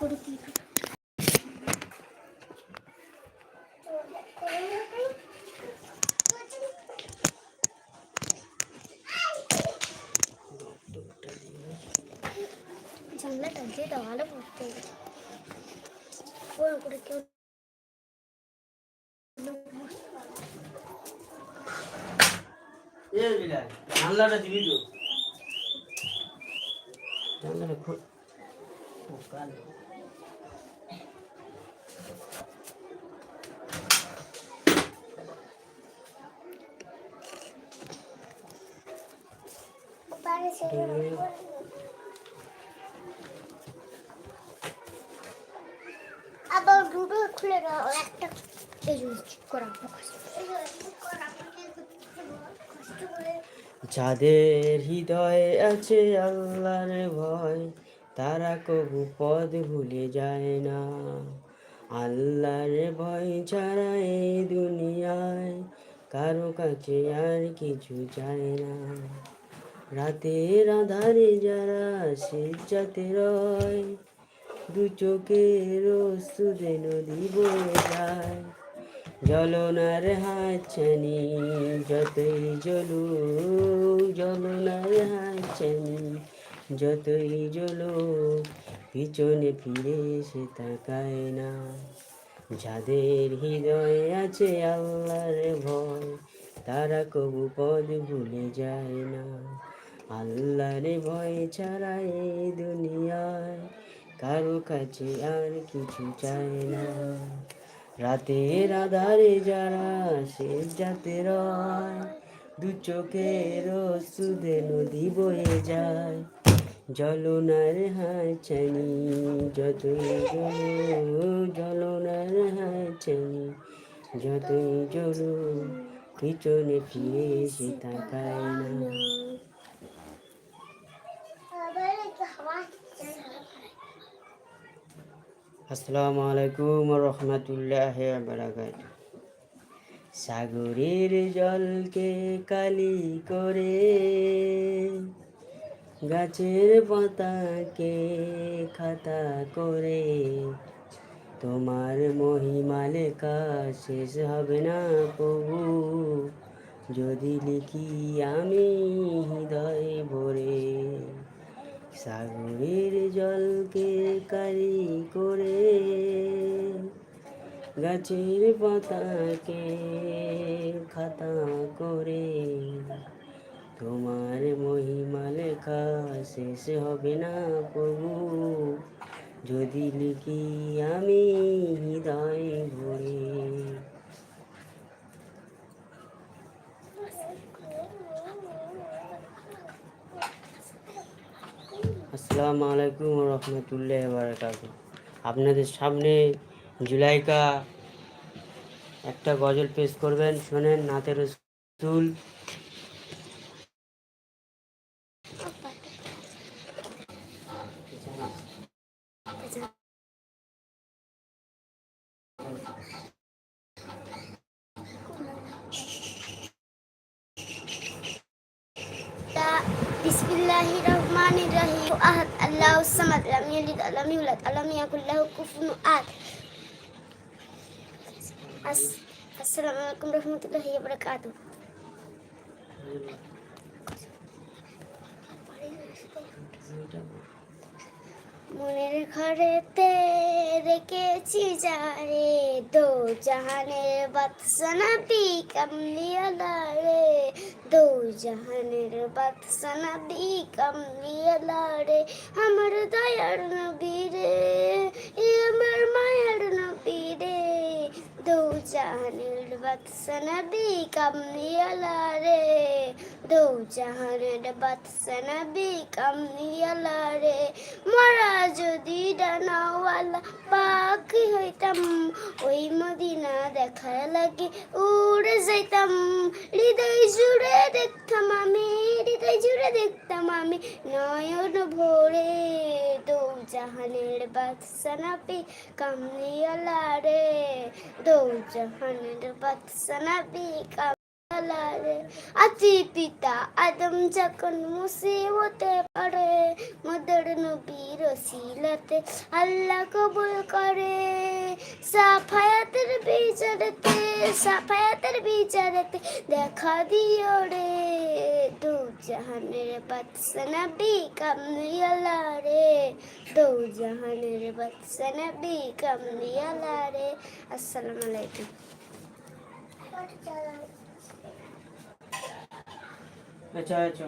করে কি জানলাটা দিয়ে দেওয়ালে পড়তে কেউ জানলাটা দিবি তো জানলাটা খোল ও কাল পারে সে যাদের হৃদয়ে আছে আল্লাহর ভয়, তারা কবু পদ ভুলে যায় না। আল্লাহর ভয় ছাড়া এই দুনিয়ায় কারও কাছে আর কিছু চায় না। রাতের আধারে যারা সিজাতে রয় দু চোখের সুদে নদী বয়ে যায়। জলনার হাতছানি, যতই জলু জলনার হাতছানি, যতই জলু পিছনে ফিরে সে তাকায় না। যাদের হৃদয়ে আছে আল্লাহর ভয়, তারা কবু পদ ভুলে যায় না। আল্লাহর ভয় ছাড়া এই দুনিয়ায় কারও কাছে আর কিছু চায় না। রাতের আধারে যারা শেষ যাতে রয়, দু চোখের সুদে নদী বয়ে যায়। জলনার হাঁচানি যতই জলো জলনার হাঁচানি যতই জলো পিছনে ফিরে সে তাকায় না আবার একটু হাওয়া আসসালামু আলাইকুম রহমতুল্লাহ বারাকাত সাগরের জলকে কালি করে গাছের পাতাকে খাতা করে, তোমার মহিমা লেখা শেষ হবে না প্রভু। যদি লিখি আমি হৃদয় ভরে সাগরের জলকে কারি করে গাছের পাতাকে খাতা করে। তোমার মহিমা লেখা শেষ হবে না প্রভু। যদি লিখি আমি হৃদয় ভরে। আসসালামু আলাইকুম রহমতুল্লাহ বারাকাত আপনাদের সামনে জুলাইকা একটা গজল পেশ করবেন, শোনেন নাতের রসুল। বিসমিল্লাহির الله الرحمن الرحيم. أحد الله الصمد لم يلد ولم يولد ولم يكن له كفوا أحد. السلام عليكم ورحمة الله وبركاته. Thank you. মনের ঘরেতে রেখেছি যারে দো জাহানের বাদশানা বি কামলিয়ালা রে। দো জাহানের বাদশানা বি কামলিয়ালা রে। আমার দয়ার নবী রে আমার মায়ার নবী রে। দো জাহানের বাদশানা বি কামলিয়ালা রে দো জাহানের বাদশানা বি কামলিয়ালা রে মরা যদি ডানাওয়ালা পাখি হইতাম ওই মদিনা দেখা লাগে উড়ে যাইতাম হৃদয় জুড়ে দেখতাম আমি হৃদয় জুড়ে দেখতাম আমি নয়ন ভরে দো জাহানের বাদশানা পি কামলিয়ালা রে দো জাহানের বাদশানা পি কাম আল্লাহরে আতি পিতা আদম যখন মুসিবতে পড়ে, মদর নবীর সিলতে আল্লাহ কবুল করে। সাফায়াতের বিচারতে সাফায়াতের বিচারতে দেখা দিও রে। দু জাহানের বাদশা নবী কামলিয়ালা রে দু জাহানের বাদশা নবী কামলিয়ালা রে আসসালামু আলাইকুম আচ্ছা আচ্ছা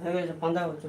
হয়ে গেছে পান্দা হচ্ছে